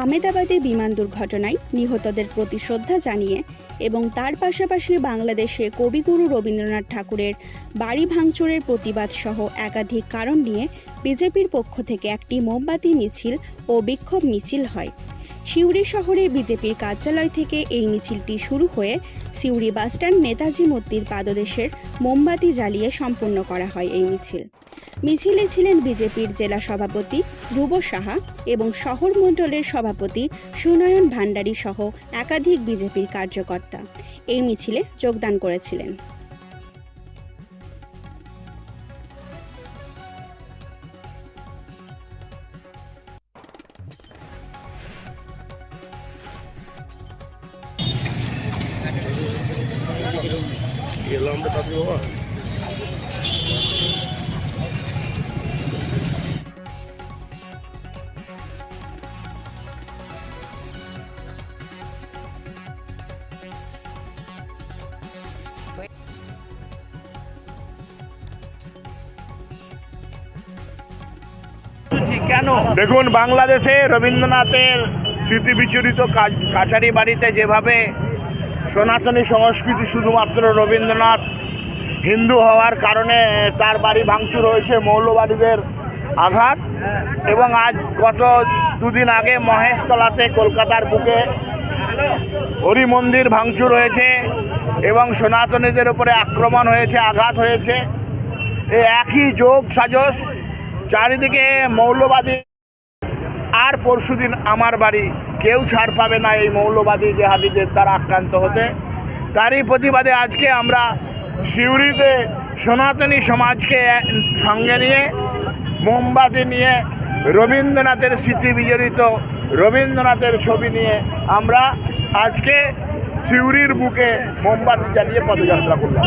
আমেদাবাদে বিমান দুর্ঘটনায় নিহতদের প্রতি শ্রদ্ধা জানিয়ে এবং তার পাশাপাশি বাংলাদেশে কবিগুরু রবীন্দ্রনাথ ঠাকুরের বাড়ি ভাঙচুরের প্রতিবাদ সহ একাধিক কারণ নিয়ে বিজেপির পক্ষ থেকে একটি মোমবাতি মিছিল ও বিক্ষোভ মিছিল হয়। সিউড়ি শহরে বিজেপির কার্যালয় থেকে এই মিছিলটি শুরু হয়ে সিউড়ি বাসস্ট্যান্ড নেতাজি মূর্তির পাদদেশের মোমবাতি জ্বালিয়ে সম্পূর্ণ করা হয় এই মিছিল। মিছিলে ছিলেন বিজেপির জেলা সভাপতি ধ্রুব সাহা এবং শহর মণ্ডলের সভাপতি সুনয়ন ভান্ডারী সহ একাধিক বিজেপির কার্যকর্তা। এই মিছিলে যোগদান করেছিলেন। দেখুন বাংলাদেশে রবীন্দ্রনাথের স্মৃতি বিচরিত কাছারি বাড়িতে যেভাবে সনাতনী সংস্কৃতি শুধুমাত্র রবীন্দ্রনাথ হিন্দু হওয়ার কারণে তার বাড়ি ভাঙচুর হয়েছে, মৌলবাদীদের আঘাত এবং আজ গত দুদিন আগে মহেশতলাতে কলকাতার বুকে হরি মন্দির ভাঙচুর হয়েছে এবং সনাতনীদের উপরে আক্রমণ হয়েছে, আঘাত হয়েছে। এই একই যোগ সাজস, চারিদিকে মৌলবাদী। আর পরশুদিন আমার বাড়ি কেউ ছাড় পাবে না এই মৌলবাদী জেহাদিদের দ্বারা আক্রান্ত হতে। তারই প্রতিবাদে আজকে আমরা সিউড়িতে সনাতনী সমাজকে সঙ্গে নিয়ে, মোমবাতি নিয়ে, রবীন্দ্রনাথের স্মৃতি বিজড়িত রবীন্দ্রনাথের ছবি নিয়ে আমরা আজকে সিউড়ির বুকে মোমবাতি জ্বালিয়ে পদযাত্রা করলাম।